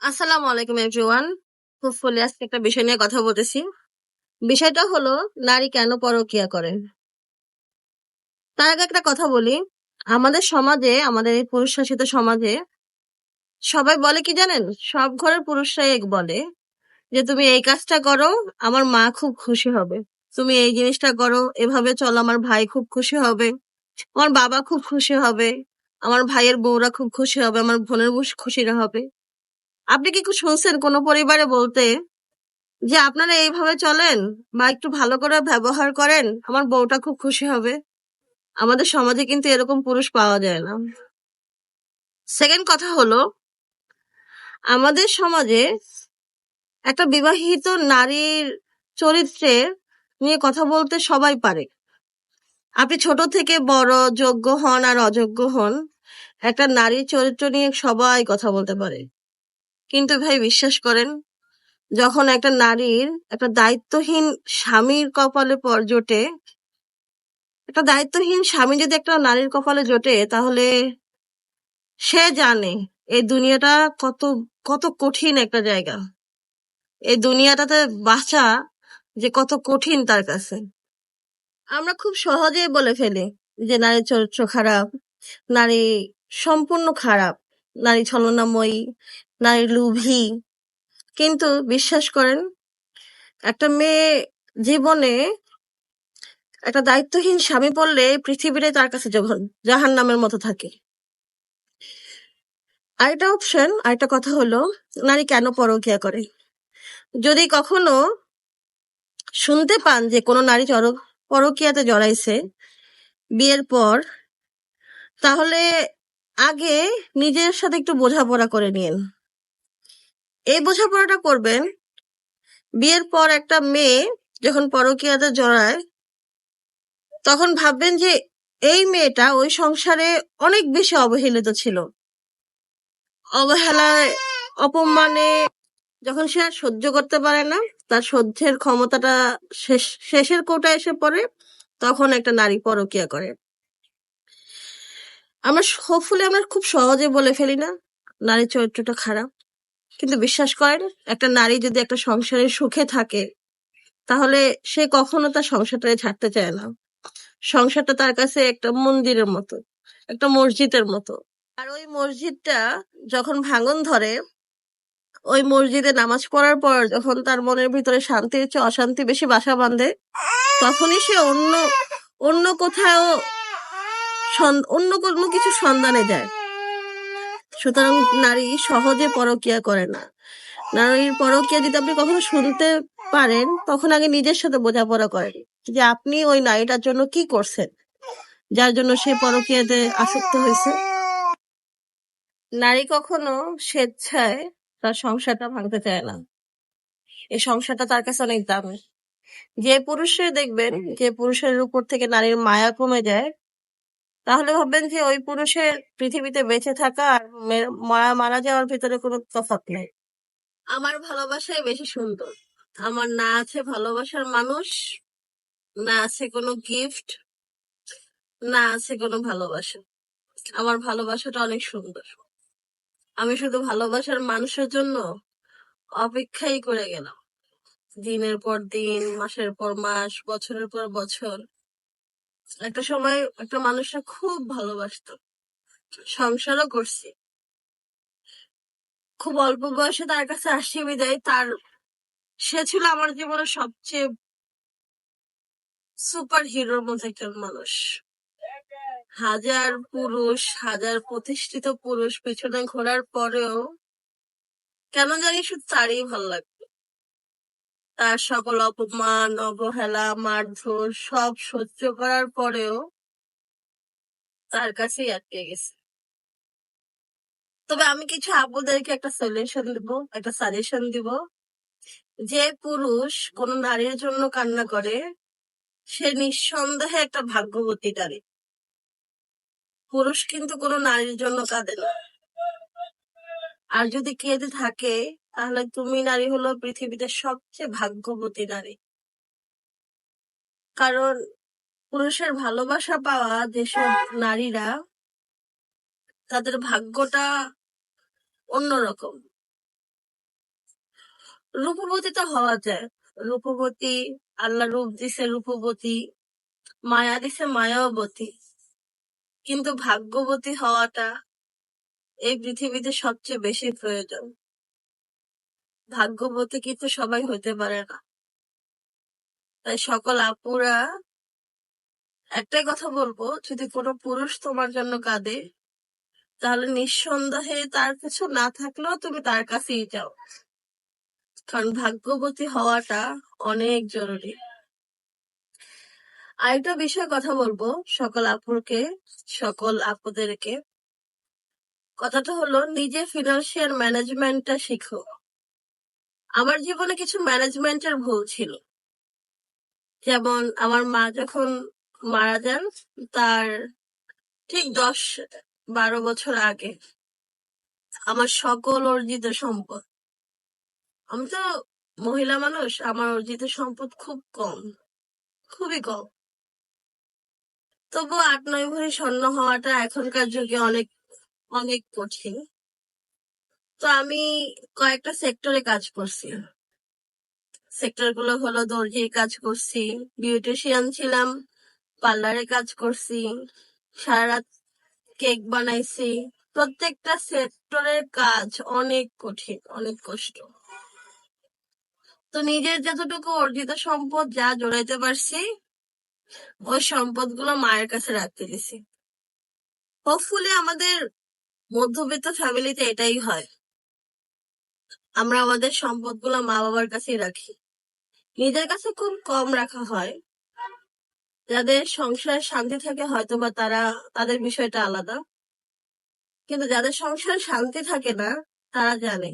আসসালামু আলাইকুম everyone hopefully আজকে একটা বিষয় নিয়ে কথা বলতেছি। বিষয়টা হলো, নারী কেন পরকিয়া করে? তার আগে একটা কথা বলি। আমাদের সমাজে, আমাদের এই পুরুষ শাসিত সমাজে সবাই বলে কি জানেন? সব ঘরের পুরুষরাই এক বলে যে, তুমি এই কাজটা করো, আমার মা খুব খুশি হবে। তুমি এই জিনিসটা করো, এভাবে চলো, আমার ভাই খুব খুশি হবে। আমার বাবা খুব খুশি হবে। আমার ভাইয়ের বউরা খুব খুশি হবে, আমার বোনের বউ খুশিরা হবে। আপনি কি শুনছেন কোনো পরিবারে বলতে? যে আপনারা এইভাবে চলেন বা একটু ভালো করে ব্যবহার করেন, আমার বউটা খুব খুশি হবে। আমাদের সমাজে কিন্তু এরকম পুরুষ পাওয়া যায় না। সেকেন্ড কথা হলো, আমাদের সমাজে একটা বিবাহিত নারীর চরিত্রে নিয়ে কথা বলতে সবাই পারে। আপনি ছোট থেকে বড়, যোগ্য হন আর অযোগ্য হন, একটা নারীর চরিত্র নিয়ে সবাই কথা বলতে পারে। কিন্তু ভাই বিশ্বাস করেন, যখন একটা নারীর একটা দায়িত্বহীন স্বামীর কপালে পর জোটে, একটা দায়িত্বহীন স্বামী যদি একটা নারীর কপালে জোটে, তাহলে সে জানে এই দুনিয়াটা কত কত কঠিন একটা জায়গা। এই দুনিয়াটাতে বাঁচা যে কত কঠিন তার কাছে। আমরা খুব সহজেই বলে ফেলি যে নারীর চরিত্র খারাপ, নারী সম্পূর্ণ খারাপ, নারী ছলনাময়ী নারী লোভী। কিন্তু বিশ্বাস করেন, একটা মেয়ে জীবনে একটা দায়িত্বহীন স্বামী পড়লে পৃথিবীরে তার কাছে জাহান নামের মতো থাকে। আরেকটা অপশন আরেকটা কথা হলো, নারী কেন পরকিয়া করে? যদি কখনো শুনতে পান যে কোনো নারী পরকিয়াতে জড়াইছে বিয়ের পর, তাহলে আগে নিজের সাথে একটু বোঝাপড়া করে নিন এই বোঝাপড়াটা করবেন বিয়ের পর একটা মেয়ে যখন পরকীয়াতে জড়ায়, তখন ভাববেন যে এই মেয়েটা ওই সংসারে অনেক বেশি অবহেলিত ছিল। অবহেলায়, অপমানে যখন সে আর সহ্য করতে পারে না, তার সহ্যের ক্ষমতাটা শেষ, শেষের কোটা এসে পড়ে, তখন একটা নারী পরকিয়া করে। আমরা হোপফুলি আমরা খুব সহজে বলে ফেলি না নারী চরিত্রটা খারাপ। কিন্তু বিশ্বাস করেন, একটা নারী যদি একটা সংসারে সুখে থাকে, তাহলে সে কখনো তার সংসারটাকে ছাড়তে চায় না। সংসারটা তার কাছে একটা মন্দিরের মতো, একটা মসজিদের মতো। আর ওই মসজিদটা যখন ভাঙন ধরে, ওই মসজিদে নামাজ পড়ার পর যখন তার মনের ভিতরে শান্তির চেয়ে অশান্তি বেশি বাসা বাঁধে, তখনই সে অন্য অন্য কোথাও অন্য কোনো কিছু সন্ধানে যায়। সুতরাং নারী সহজে পরকিয়া করে না। নারীর পরকিয়া যদি আপনি কখনো শুনতে পারেন, তখন আগে নিজের সাথে বোঝাপড়া করেন যে আপনি ওই নারীটার জন্য কি করছেন, যার জন্য সে পরকিয়াতে আসক্ত হয়েছে। নারী কখনো স্বেচ্ছায় তার সংসারটা ভাঙতে চায় না। এই সংসারটা তার কাছে অনেক দামি। যে পুরুষের দেখবেন, যে পুরুষের উপর থেকে নারীর মায়া কমে যায় তাহলে ভাববেন যে ওই পুরুষের পৃথিবীতে বেঁচে থাকা আর মারা মারা যাওয়ার ভিতরে কোনো তফাৎ নেই। আমার ভালোবাসাই বেশি সুন্দর। আমার না আছে ভালোবাসার মানুষ, না আছে কোনো গিফট না আছে কোনো ভালোবাসা। আমার ভালোবাসাটা অনেক সুন্দর। আমি শুধু ভালোবাসার মানুষের জন্য অপেক্ষাই করে গেলাম। দিনের পর দিন, মাসের পর মাস, বছরের পর বছর। একটা সময় একটা মানুষটা খুব ভালোবাসতো। সংসারও করছি। খুব অল্প বয়সে তার কাছে আসি বিদায়, তার, সে ছিল আমার জীবনের সবচেয়ে সুপার হিরোর মতো একজন মানুষ। হাজার পুরুষ, হাজার প্রতিষ্ঠিত পুরুষ পেছনে ঘোরার পরেও কেন জানি শুধু তারই ভালো লাগতো। তার সকল অপমান, অবহেলা, মারধর, সব সহ্য করার পরেও তার কাছেই আটকে গেছে। তবে আমি কিছু আপুদেরকে একটা সলিউশন দিব, একটা সাজেশন দিব। যে পুরুষ কোন নারীর জন্য কান্না করে, সে নিঃসন্দেহে একটা ভাগ্যবতী নারী পুরুষ কিন্তু কোনো নারীর জন্য কাঁদে না। আর যদি কেঁদে থাকে তাহলে তুমি নারী হলো পৃথিবীতে সবচেয়ে ভাগ্যবতী নারী। কারণ পুরুষের ভালোবাসা পাওয়া যেসব নারীরা, তাদের ভাগ্যটা অন্যরকম। রূপবতী তো হওয়া যায়। রূপবতী, আল্লাহ রূপ দিছে রূপবতী, মায়া দিছে মায়াবতী। কিন্তু ভাগ্যবতী হওয়াটা এই পৃথিবীতে সবচেয়ে বেশি প্রয়োজন। ভাগ্যবতী কিন্তু সবাই হতে পারে না। তাই সকল আপুরা একটাই কথা বলব, যদি কোনো পুরুষ তোমার জন্য কাঁদে, তাহলে নিঃসন্দেহে তার কিছু না থাকলেও তুমি তার কাছেই যাও। কারণ ভাগ্যবতী হওয়াটা অনেক জরুরি। আরেকটা বিষয়ে কথা বলব সকল আপুরকে, সকল আপুদেরকে। কথাটা হলো, নিজে ফিনান্সিয়াল ম্যানেজমেন্টটা শিখো। আমার জীবনে কিছু ম্যানেজমেন্টের ভুল ছিল। যেমন আমার মা যখন মারা যান, তার ঠিক দশ বারো বছর আগে আমার সকল অর্জিত সম্পদ, আমি তো মহিলা মানুষ, আমার অর্জিত সম্পদ খুব কম, খুবই কম। তবু আট নয় ভরি স্বর্ণ হওয়াটা এখনকার যুগে অনেক অনেক কঠিন। তো আমি কয়েকটা সেক্টরে কাজ করছি। সেক্টরগুলো হলো দর্জির কাজ করছি বিউটিশিয়ান ছিলাম পার্লারে কাজ করছি, সারা কেক বানাইছি। প্রত্যেকটা সেক্টরের কাজ অনেক কঠিন, অনেক কষ্ট। তো নিজের যতটুকু অর্জিত সম্পদ যা জড়াইতে পারছি, ওই সম্পদগুলো মায়ের কাছে রাখতে দিছি। হোপফুলি আমাদের মধ্যবিত্ত ফ্যামিলিতে এটাই হয়। আমরা আমাদের সম্পদগুলো মা বাবার কাছেই রাখি। নিজের কাছে খুব কম রাখা হয়। যাদের সংসার শান্তি থাকে হয়তো বা তারা, তাদের বিষয়টা আলাদা। কিন্তু যাদের সংসার শান্তি থাকে না, তারা জানে,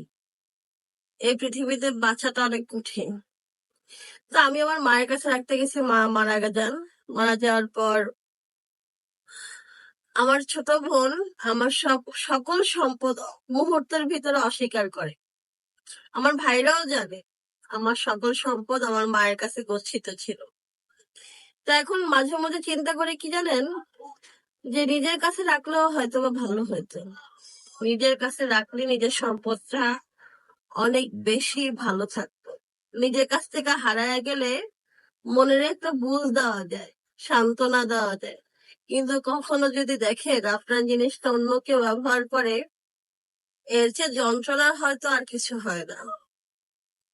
এই পৃথিবীতে বাঁচাটা অনেক কঠিন। তো আমি আমার মায়ের কাছে রাখতে গেছি, মা মারা যান। মারা যাওয়ার পর আমার ছোট বোন আমার সব, সকল সম্পদ মুহূর্তের ভিতরে অস্বীকার করে। আমার ভাইরাও জানে। আমার সকল সম্পদ আমার মায়ের কাছে গচ্ছিত ছিল। তো এখন মাঝে মাঝে চিন্তা করে কি জানেন? যে নিজের কাছে রাখলেও হয়তো বা ভালো হতো। নিজের কাছে রাখলে নিজের সম্পদটা অনেক বেশি ভালো থাকতো। নিজের কাছ থেকে হারায় গেলে মনের একটা বুঝ দেওয়া যায়, সান্ত্বনা দেওয়া যায়। কিন্তু কখনো যদি দেখেন আপনার জিনিসটা অন্য কেউ ব্যবহার করে এর চেয়ে যন্ত্রণার হয়তো আর কিছু হয় না।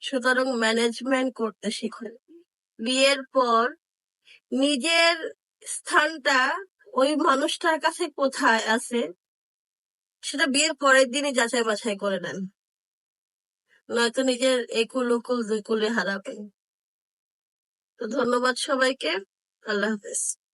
সুতরাং ম্যানেজমেন্ট করতে শিখুন। বিয়ের পর নিজের স্থানটা ওই মানুষটার কাছে কোথায় আছে সেটা বিয়ের পরের দিনই যাচাই বাছাই করে নেন। নয়তো নিজের একুল উকুল দুই কুলে হারাবেন। তো ধন্যবাদ সবাইকে। আল্লাহ হাফেজ।